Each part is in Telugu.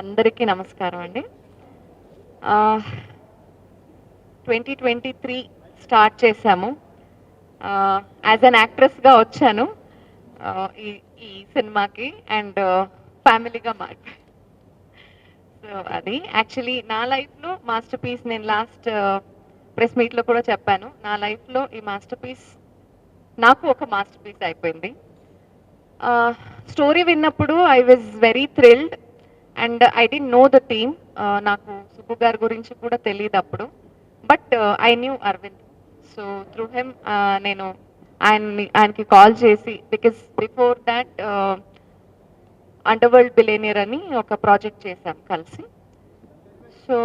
అందరికీ నమస్కారం అండి. ట్వంటీ ట్వంటీ త్రీ స్టార్ట్ చేశాము. యాజ్ అన్ యాక్ట్రెస్గా వచ్చాను. ఈ ఈ సినిమాకి అండ్ ఫ్యామిలీగా మారిపోయాను సో అది. యాక్చువల్లీ నా లైఫ్లో మాస్టర్ పీస్ నేను లాస్ట్ ప్రెస్ మీట్లో కూడా చెప్పాను. నా లైఫ్లో ఈ మాస్టర్ పీస్ నాకు ఒక మాస్టర్ పీస్ అయిపోయింది. స్టోరీ విన్నప్పుడు I was very thrilled. And I D know the team నాకు సుబ్బు గారి గురించి కూడా తెలియదు అప్పుడు. But I knew Aravind so through him నేను ఆయన్ని ఆయనకి కాల్ చేసి because before that underworld billionaire అని ఒక ప్రాజెక్ట్ చేశాం కలిసి. సో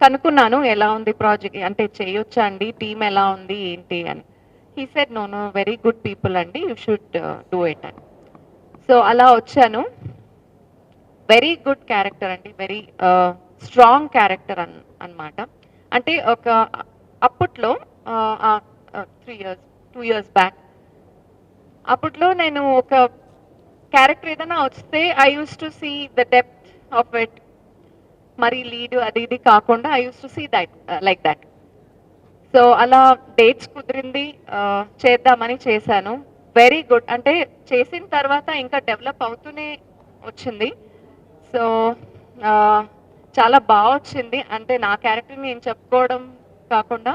కనుక్కున్నాను ఎలా ఉంది ప్రాజెక్ట్ అంటే చేయొచ్చా అండి? టీం ఎలా ఉంది? ఏంటి అని. He said no no very good people అండి. యూ షుడ్ డూ ఇట్ అని. సో అలా వచ్చాను. వెరీ గుడ్ క్యారెక్టర్ అండి వెరీ స్ట్రాంగ్ క్యారెక్టర్ అన్ అన్నమాట. అంటే ఒక అప్పట్లో three years two years back అప్పట్లో నేను ఒక క్యారెక్టర్ ఏదైనా వస్తే I use to see the depth of it మరి లీడ్ అది ఇది కాకుండా I use to see that like that so అలా డేట్స్ కుదిరింది చేద్దామని చేశాను. వెరీ గుడ్ అంటే చేసిన తర్వాత ఇంకా డెవలప్ అవుతూనే వచ్చింది. సో చాలా బాగా వచ్చింది అంటే నా క్యారెక్టర్ నేను చెప్పుకోవడం కాకుండా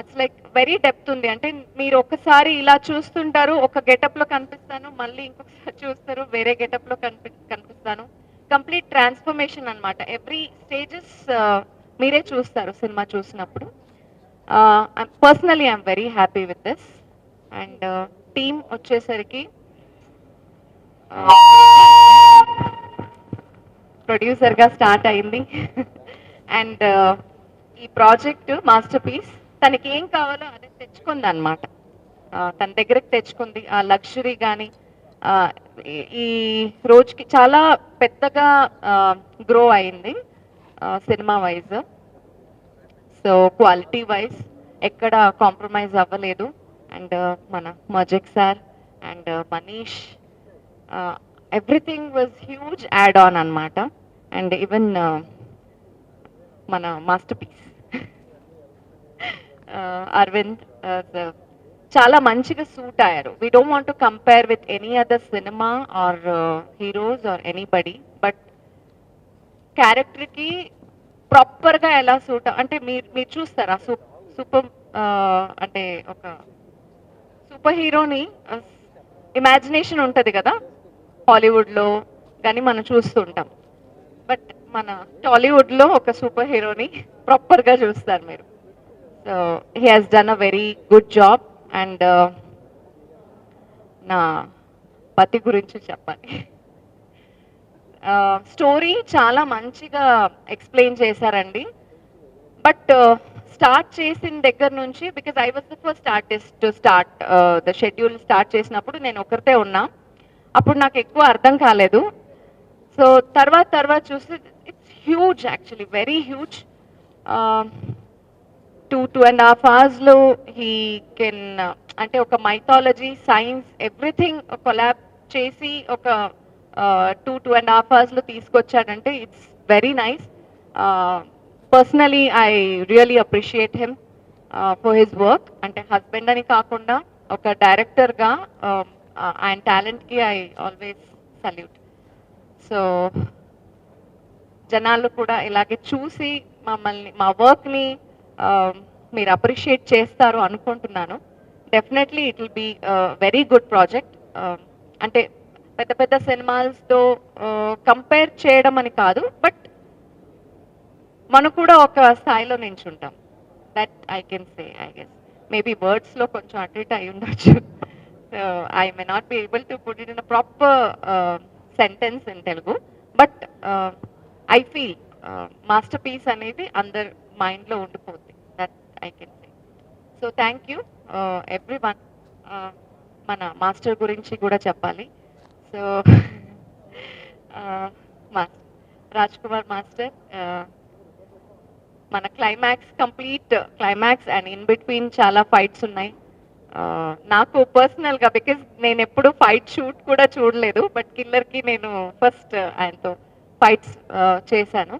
ఇట్స్ లైక్ వెరీ డెప్త్ ఉంది. అంటే మీరు ఒక్కసారి ఇలా చూస్తుంటారు ఒక గెటప్లో లో కనిపిస్తాను మళ్ళీ ఇంకొకసారి చూస్తారు వేరే గెటప్లో లో కనిపి కనిపిస్తాను. కంప్లీట్ ట్రాన్స్ఫర్మేషన్ అన్నమాట. ఎవ్రీ స్టేజెస్ మీరే చూస్తారు సినిమా చూసినప్పుడు. Personally I'm very happy with this and team వచ్చేసరికి ప్రొడ్యూసర్గా స్టార్ట్ అయింది. అండ్ uh, ఈ ప్రాజెక్ట్ మాస్టర్ పీస్ తనకి ఏం కావాలో అదే తెచ్చుకుంది అనమాట తన దగ్గరకు తెచ్చుకుంది. ఆ లగ్జరీ కానీ ఈ రోజుకి చాలా పెద్దగా గ్రో అయింది cinema wise so quality wise ఎక్కడ కాంప్రమైజ్ అవ్వలేదు. అండ్ uh, మన మజక్ sir and Manish everything was huge add on అనమాట అండ్ ఈవెన్ uh, మన మాస్టర్ పీస్ అరవింద్ చాలా మంచిగా సూట్ అయ్యారు. We don't want to compare with any other cinema or heroes or anybody but క్యారెక్టర్కి ప్రాపర్గా ఎలా సూట్ అంటే మీరు మీరు చూస్తారా? సూప్ సూపర్ uh, అంటే ఒక సూపర్ హీరోని ఇమాజినేషన్ ఉంటుంది కదా? హాలీవుడ్లో కానీ మనం చూస్తుంటాం. బట్ మన టాలీవుడ్లో ఒక సూపర్ హీరోని ప్రాపర్గా చూస్తారు మీరు. So he has done a very good job and నా పతి గురించి చెప్పాలి. స్టోరీ చాలా మంచిగా ఎక్స్ప్లెయిన్ చేశారండి. బట్ uh, స్టార్ట్ చేసిన దగ్గర నుంచి because I was the first artist to start the schedule start చేసినప్పుడు నేను ఒకరితే ఉన్నా. అప్పుడు నాకు ఎక్కువ అర్థం కాలేదు. సో తర్వాత తర్వాత చూస్తే it's huge actually very huge two two and half అవర్స్లో హీ కెన్ అంటే ఒక మైథాలజీ సైన్స్ ఎవ్రీథింగ్ కొలాబ్ చేసి ఒక టూ టూ అండ్ హాఫ్ అవర్స్లో తీసుకొచ్చాడంటే it's very nice personally I really appreciate him for his work అంటే హస్బెండ్ అని కాకుండా ఒక డైరెక్టర్గా ఆయన టాలెంట్కి ఐ ఆల్వేస్ సల్యూట్ సో జనాలు కూడా ఇలాగే చూసి మమ్మల్ని మా వర్క్ని మీరు అప్రిషియేట్ చేస్తారు అనుకుంటున్నాను. Definitely it will be very good project అంటే పెద్ద పెద్ద సినిమాస్తో కంపేర్ చేయడం అని కాదు బట్ మనం కూడా ఒక స్థాయిలో నించుంటాం. That I can say I guess maybe వర్డ్స్లో కొంచెం అటు ఇటు అయి ఉండొచ్చు. I may not be able to put it in proper sentence in Telugu but I feel masterpiece అనేది అందరు మైండ్లో ఉండిపోద్ది. That I can say so thank you everyone మన మాస్టర్ గురించి కూడా చెప్పాలి. సో రాజ్ కుమార్ మాస్టర్ మన climax complete climax and in between చాలా ఫైట్స్ ఉన్నాయి. నాకు పర్సనల్గా బికాస్ నేను ఎప్పుడు ఫైట్ షూట్ కూడా చూడలేదు బట్ కిల్లర్కి నేను ఫస్ట్ uh, ఆయనతో ఫైట్స్ uh, చేశాను.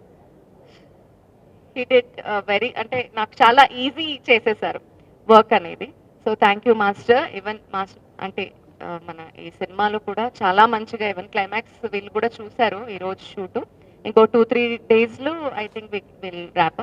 హీ డిడ్ వెరీ అంటే నాకు చాలా ఈజీ చేసేసారు వర్క్ అనేది. So thank you master even master అంటే uh, మన ఈ సినిమాలో కూడా చాలా మంచిగా ఈవెన్ క్లైమాక్స్ వీళ్ళు కూడా చూశారు ఈ రోజు షూట్ ఇంకో టూ త్రీ డేస్లో ఐ థింక్ విల్ ర్యాప్